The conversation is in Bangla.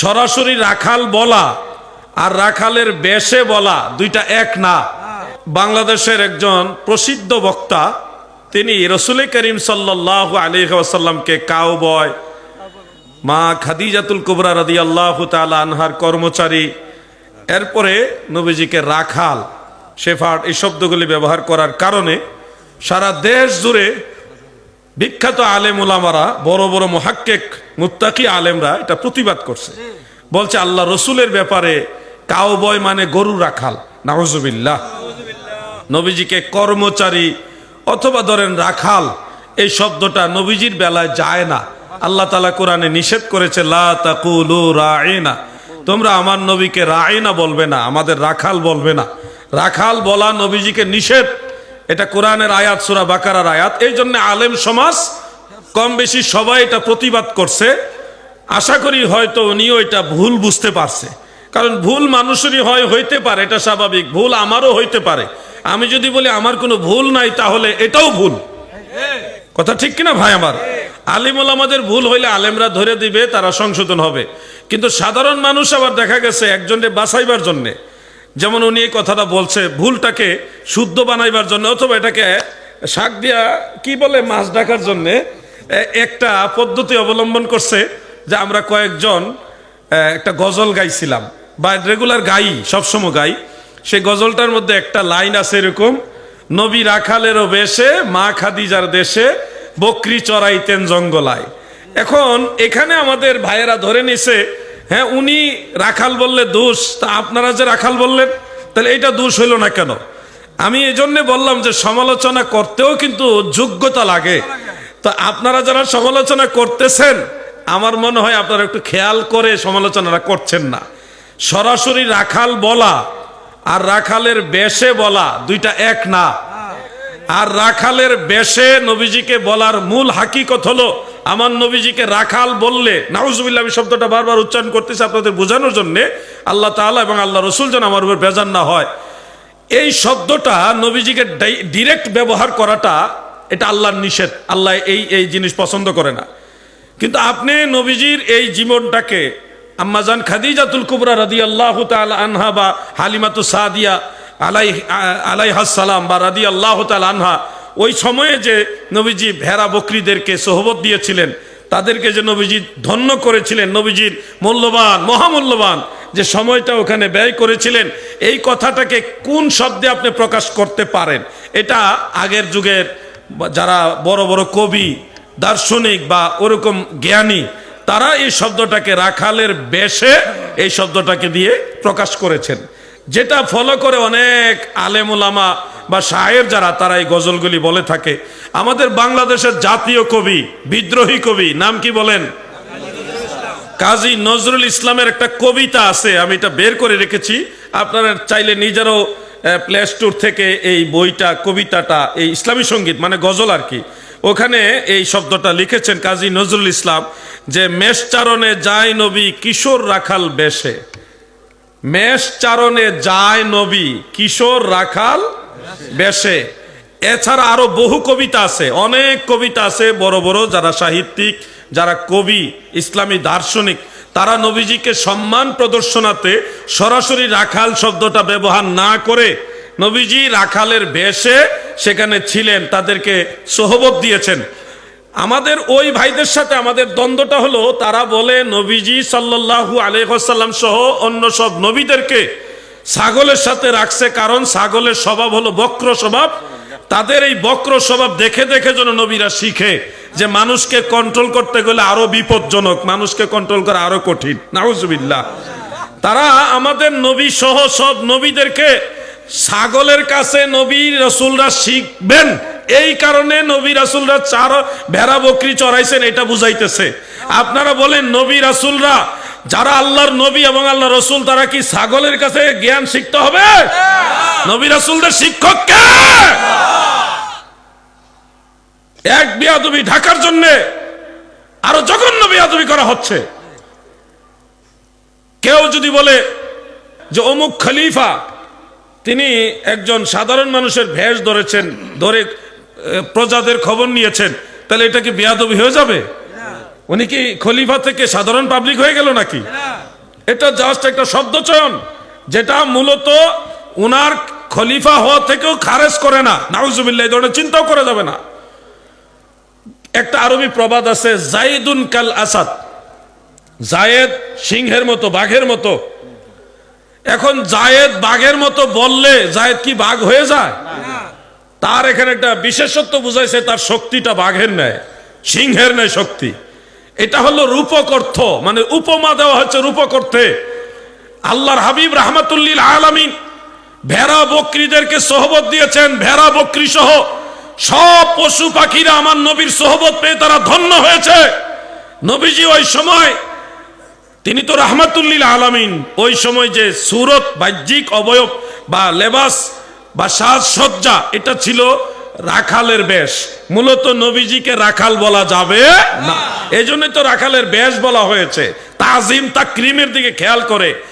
সরাসরি রাখাল বলা আর রাখালের বেশে বলা দুইটা এক না। বাংলাদেশের একজন প্রসিদ্ধ বক্তা, তিনি রসুল করিম সাল্লাহ আলী আসাল্লামকে কাউ বয় মা খাদিজাতুল কুবরা রাদি আল্লাহ আনহার কর্মচারী, এরপরে নবীজিকে রাখাল, শেফার্ড এই শব্দগুলি ব্যবহার করার কারণে সারা দেশ জুড়ে বিখ্যাত আলেম ওলামারা বড় বড় মহাক্কেক, মুত্তাকি আলেমরা এটা প্রতিবাদ করছে। বলছে, আল্লাহ রসুলের ব্যাপারে কাউবয় মানে গরু রাখাল। নাহজুবিল্লাহ নবীজিকে কর্মচারী অথবা ধরেন রাখাল, এই শব্দটা নবীজির বেলায় যায় না। আল্লাহ তালা কোরআনে নিষেধ করেছে, লা তোমরা আমার নবীকে রায়না বলবে না, আমাদের রাখাল বলবে না। রাখাল বলা নবীজিকে নিষেধ। এটা কোরআনের আয়াত, সুরা বাকারার আয়াত। এই জন্য আলেম সমাজ কম বেশি সবাই এটা প্রতিবাদ করছে। আশা করি হয়তো উনিও এটা ভুল বুঝতে পারছে। কারণ ভুল মানুষেরই হয়, হইতে পারে, এটা স্বাভাবিক। ভুল আমারও হইতে পারে। আমি যদি বলি আমার কোনো ভুল নাই, তাহলে এটাও ভুল। কথা ঠিক কিনা ভাই আমার? আলিমুল আমাদের ভুল হইলে আলেমরা ধরে দিবে, তারা সংশোধন হবে। কিন্তু সাধারণ মানুষ আবার দেখা গেছে একজনকে বাঁচাইবার জন্যে। যেমন উনি এই কথাটা বলছে, ভুলটাকে শুদ্ধ বানাইবার জন্য অথবা এটাকে শাক দিয়া, কি বলে, মাছ ডাকার জন্যে একটা পদ্ধতি অবলম্বন করছে যে আমরা কয়েকজন একটা গজল গাইছিলাম। বা রেগুলার গাই, সবসময় গাই। সেই গজলটার মধ্যে একটা লাইন আছে এরকম, নবী রাখালেরও বেশে, মা খাদিজার দেশে, বকরি চড়াইতেন জঙ্গলায়। এখন এখানে আমাদের ভাইয়েরা ধরে নিছে হ্যাঁ উনি রাখাল বললে দোষ, তা আপনারা যে রাখাল বললেন, তাহলে এটা দোষ হইল না কেন? আমি এই জন্যে বললাম যে সমালোচনা করতেও কিন্তু যোগ্যতা লাগে। তো আপনারা যারা সমালোচনা করতেছেন, আমার মনে হয় আপনারা একটু খেয়াল করে সমালোচনাটা করছেন না। সরাসরি রাখাল বলা আর রাখালের বেশে বলা দুইটা এক না। আর রাখালের বেশে নবীজিকে বলার মূল হাকিকত হলো আমার নবীজিকে রাখাল বললে, নাউজুবিল্লাহ, আমি শব্দটা বারবার উচ্চারণ করতেছি আপনাদের বোঝানোর জন্য, আল্লাহ তাআলা এবং আল্লাহ রসুল যেন আমার উপর বেজান না হয়। এই শব্দটা নবীজিকে ডিরেক্ট ব্যবহার করাটা, এটা আল্লাহর নিষেধ। আল্লাহ এই এই জিনিস পছন্দ করে না। কিন্তু আপনি নবীজির এই জীবনটাকে, আম্মাজান খাদিজাতুল কুবরা রাদি আল্লাহ আনহা বা হালিমাতু সাদিয়া আলাই আলাই আলাইহাসালাম বা রাদি আল্লাহ আনহা ওই সময়ে যে নবীজি ভেড়া বকরিদেরকে সোহবত দিয়েছিলেন, তাদেরকে যে নবীজি ধন্য করেছিলেন, নবীজির মূল্যবান, মহামূল্যবান যে সময়টা ওখানে ব্যয় করেছিলেন, এই কথাটাকে কোন শব্দে আপনি প্রকাশ করতে পারেন? এটা আগের যুগের যারা বড় বড় কবি, দার্শনিক বা ওরকম জ্ঞানী, তারা এই শব্দটাকে রাখালের বেশে এই শব্দটাকে দিয়ে প্রকাশ করেছেন। যেটা ফলো করে অনেক আলেমুলামা বা শায়ের যারা, তারা এই গজলগুলি বলে থাকে। আমাদের বাংলাদেশের জাতীয় কবি, বিদ্রোহী কবি, নাম কি বলেন? কাজী নজরুল ইসলামের একটা কবিতা আছে, আমি এটা বের করে রেখেছি। আপনারা চাইলে নিজেরও প্লে স্টোর থেকে এই বইটা, কবিতাটা, এই ইসলামী সংগীত মানে গজল আর কি, ওখানে এই শব্দটা লিখেছেন কাজী নজরুল ইসলাম যে মেষচারণে যায় নবী কিশোর রাখাল বেশে। মেষ চারণে যায় নবী কিশোর রাখাল বেশে। এছাড়া আরও বহু কবিতা আছে, অনেক কবিতা আছে, বড় বড়, যারা সাহিত্যিক, যারা কবি, ইসলামী, দার্শনিক। তারা নবীজিকে সম্মান প্রদর্শনাতে সরাসরি রাখাল শব্দটা ব্যবহার না করে নবীজি রাখালের বেশে সেখানে ছিলেন, তাদেরকে সোহবত দিয়েছেন। আমাদের ওই ভাইদের সাথে আমাদের দ্বন্দ্বটা হলো, তারা বলে, নবীজি সাল্লাল্লাহু আলাইসাল্লাম সহ অন্য সব নবীদেরকে ছাগলের সাথে রাখছে কারণ ছাগলের স্বভাব হলো বক্র স্বভাব। তাদের এই বক্র স্বভাব দেখে দেখে যেন নবীরা শিখে যে মানুষকে কন্ট্রোল করতে গেলে আরও বিপজ্জনক, মানুষকে কন্ট্রোল করা আরও কঠিন। নাউজুবিল্লাহ। তারা আমাদের নবী সহ সব নবীদেরকে ছাগলের কাছে নবী রসুলরা শিখবেন। এই কারণে নবী রাসুলরা চার ভেড়া বকরি চড়াইছেন, এটা বুঝাইতেছে। আপনারা বলেন, নবী রাসুলরা যারা আল্লাহর নবী এবং আল্লাহ রসুল, তারা কি ছাগলের কাছে জ্ঞান শিখতে হবে? নবী রাসুলদের শিক্ষক কে? এক বিয়াদবি ঢাকার জন্য আরও জঘন্য বিয়াদবি করা হচ্ছে। কেউ যদি বলে যে অমুক খলিফা, তিনি একজন সাধারণ মানুষের ভেষ ধরেছেন, ধরে প্রজাদের খবর নিয়েছেন, তাহলে এটা কি বেয়াদবি হয়ে যাবে? উনি কি খলিফা থেকে সাধারণ পাবলিক হয়ে গেল নাকি? এটা জাস্ট একটা শব্দ চয়ন যেটা মূলত উনার খলিফা হওয়া থেকেও খারেজ করে না। নাউজুবিল্লাহ এই ধরনের চিন্তাও করা যাবে না। একটা আরবি প্রবাদ আছে জাইদুন কাল আসাদ। জায়েদ সিংহের মতো বাঘের মতো। এখন জায়েদ বাঘের মতো বললে জায়েদ কি বাঘ হয়ে যায়? তার এখানে একটা বিশেষত্ব বুঝাইছে তার শক্তিটা বাঘের নেয় সিংহের নেয় শক্তি। এটা হলো রূপক অর্থ। মানে উপমা দেওয়া হচ্ছে রূপক অর্থে। আল্লাহর হাবিব রাহমাতুল্লিল আলামিন ভেড়া বকরিদেরকে সোহবত দিয়েছেন। ভেড়া বকরি সহ সব পশু পাখিরা আমার নবীর সোহবত পেয়ে তারা ধন্য হয়েছে। নবীজি ওই সময়, তিনি তো রাহমাতুল্লিল আলামিন, ওই সময় যে সুরত, বাহ্যিক অবয়ব বা লেবাস বা সাজসজ্জা, এটা ছিল রাখালের বেশ। মূলত নবীজিকে রাখাল বলা যাবে না। এই জন্যই তো রাখালের বেশ বলা হয়েছে। তাজিম তা ক্রিমের দিকে খেয়াল করে।